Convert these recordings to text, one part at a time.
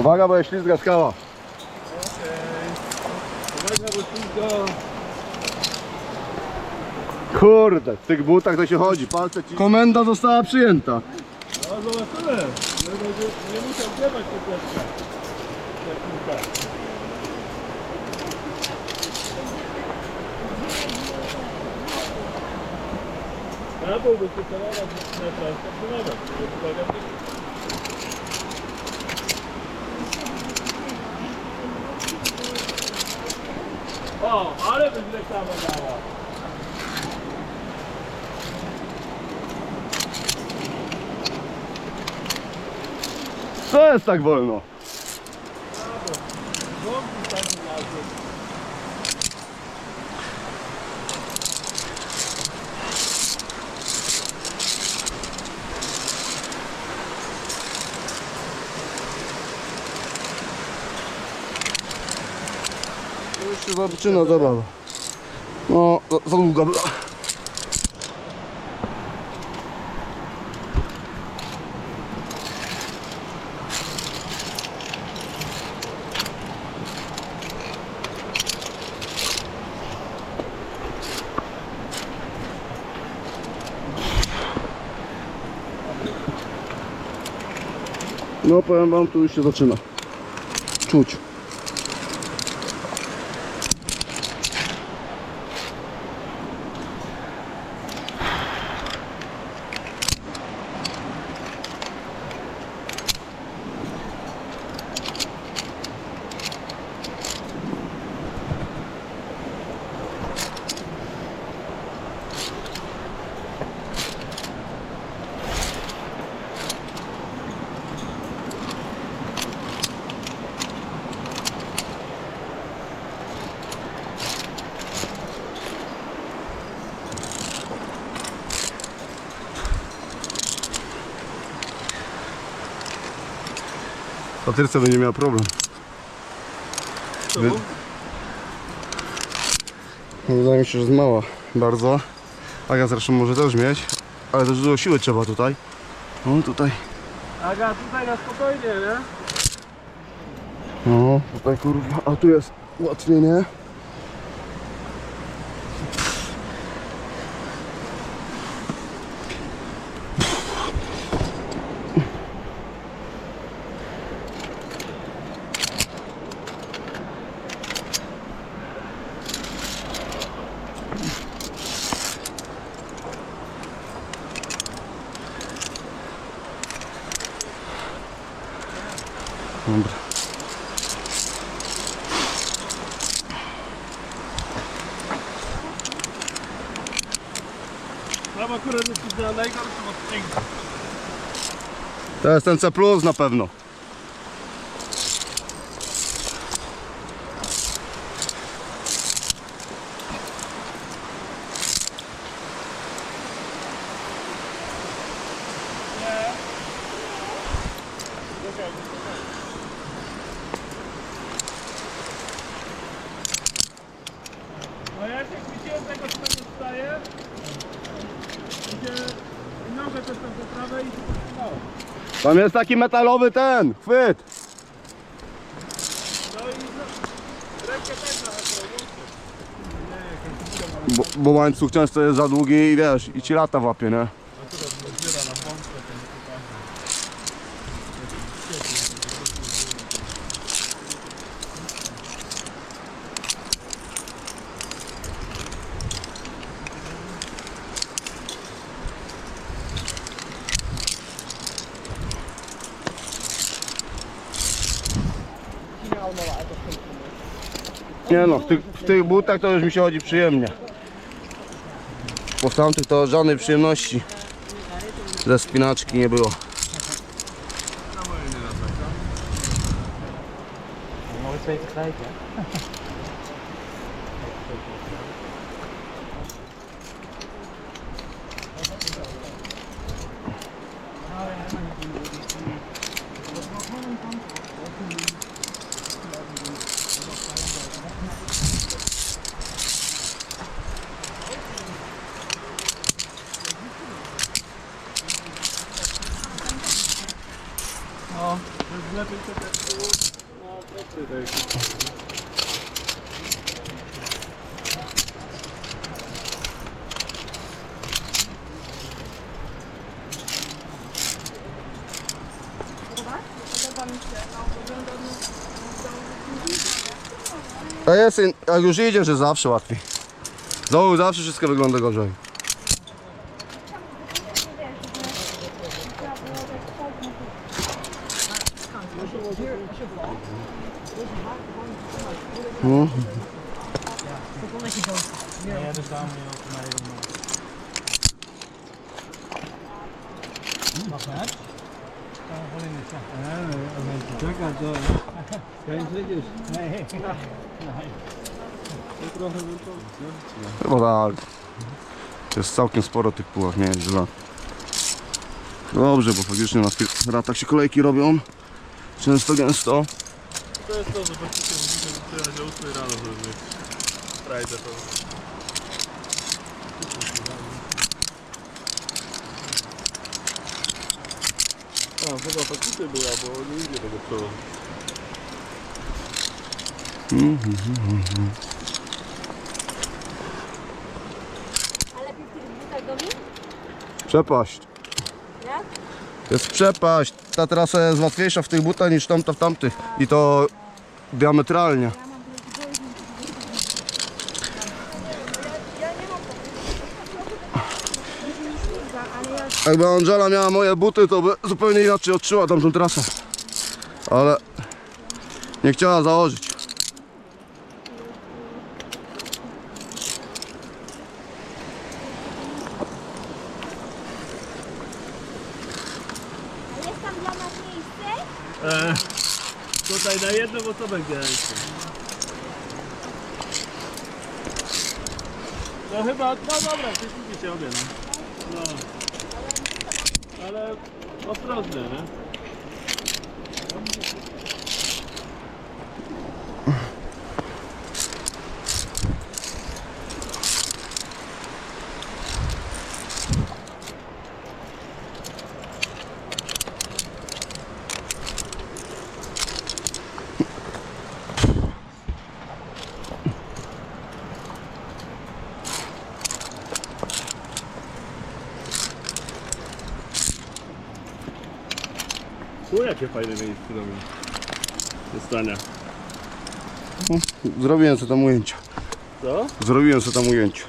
Uwaga, bo jest ślizga skała. Uwaga, bo tylko... Kurde, w tych butach to się chodzi, palce ci... Komenda została przyjęta. No zobaczymy. Nie, musiał grzebać te plecka. Jak piłka. Na bół by się celować na transport, to nawet. O, ale dała. Co jest tak wolno? Zaczyna zabawa. No, za- za długa była. No powiem wam, tu już się zaczyna. Czuć. Patrycja będzie miała problem. Wy... No, Wydaje mi się, że jest mała bardzo. Aga zresztą może też mieć, ale też dużo siły trzeba tutaj. No tutaj, Aga, tutaj na spokojnie, nie? no tutaj kurwa, a tu jest ułatwienie. Dobra. Tam akurat jest na najgorszym odcinku. To jest ten C plus na pewno. No ja się chwyciłem tego, co tam zostaje. Gdzie nogę też tam do prawej i się podtrzymałem. Tam jest taki metalowy ten, chwyt. Bo, bo łańcuch często jest za długi i wiesz, i ci lata łapie, nie? Nie no, w tych, w tych butach to już mi się chodzi przyjemnie. Bo w tamtych to żadnej przyjemności ze spinaczki nie było. Mogę sobie A jest, jak już idziesz, że zawsze łatwiej. Z dołu zawsze wszystko wygląda gorzej. No. Ja jadę tam i na jedną. Masz mecz? Tam kolejny ciach. Czeka to. Chyba tak. Jest całkiem sporo tych pułach, nie jest źle. Dobrze, bo faktycznie na tych ratach się kolejki robią. Często, gęsto. To jest to, że faktycznie musimy przyjechać o 8 rano, żeby mieć frajdę to. A, chyba faktycznie była, bo nie idzie tego przodu. A lepiej w tych butach do mnie? Przepaść. Jak? Jest przepaść. Ta trasa jest łatwiejsza w tych butach niż tamta w tamtych. I to diametralnie. Ale Jakby Angela miała moje buty, to by zupełnie inaczej odczuła tamtą trasę. Ale nie chciała założyć. A jest tam dla nas miejsce? E, tutaj na jedną osobę graliśmy. No chyba, no dobra, wcześniej się obie, no. no. Ale ostrożnie, nie? Tu jakie fajne miejsce robią. Do stania. Zrobiłem sobie tam ujęcia. Co? Zrobiłem sobie tam ujęcie.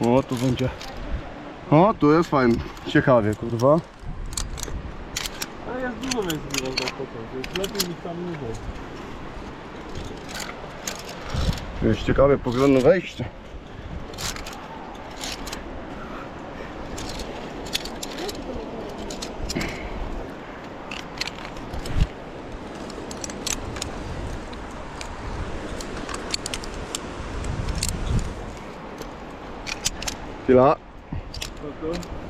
O, tu będzie. O, tu jest fajnie. Ciekawie, kurwa. Ale jest dużo miejsc, można spocząć. Jest lepiej niż tam niżej. Jest ciekawie poglądne wejście. Chwila. No